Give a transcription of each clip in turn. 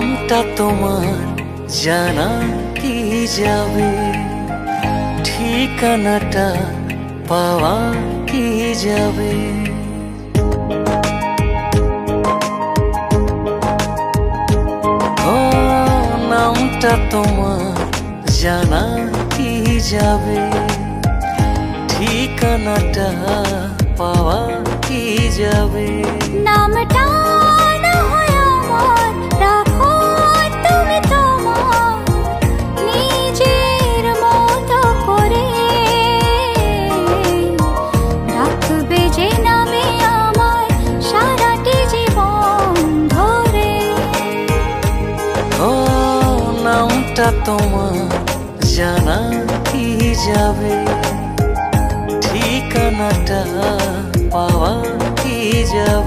নামটা তোমার জানা কি যাবে? ঠিকানাটা পাওয়া কি যাবে? ও, নামটা তোমার জানা কি যাবে? ঠিকানাটা পাওয়া কি যাবে? নামটা নামটা তোমার জানা কি যাবে? ঠিকানাটা পাওয়া কি যাবে?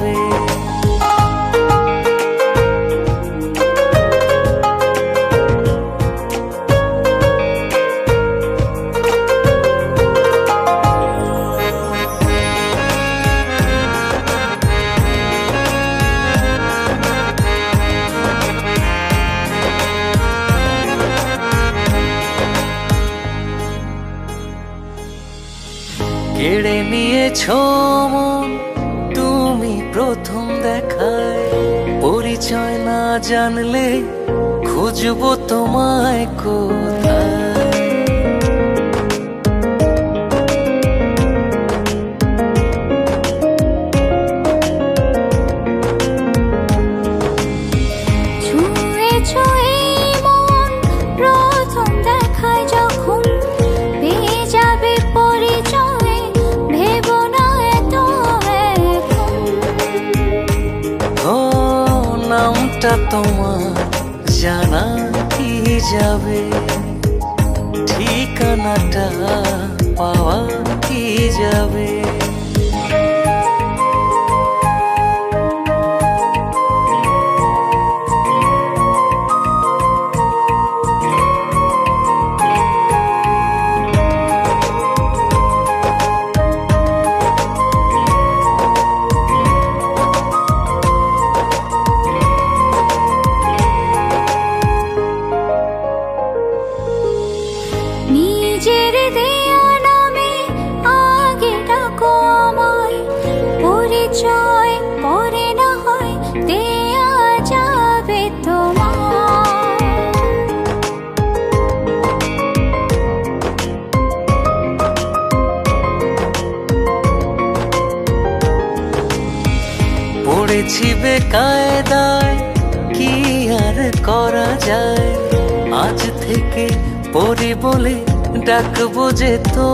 নিয়েছ মন তুমি প্রথম দেখায়। পরিচয় না জানলে খুঁজবো তোমায় কোথায়? নামটা তোমার জানা কি যাবে? ঠিকানাটা পাওয়া কি যাবে? পড়েছি বেকায়দায় কি আর করা যায়? আজ থেকে পরি বলে ডাকবো যে তো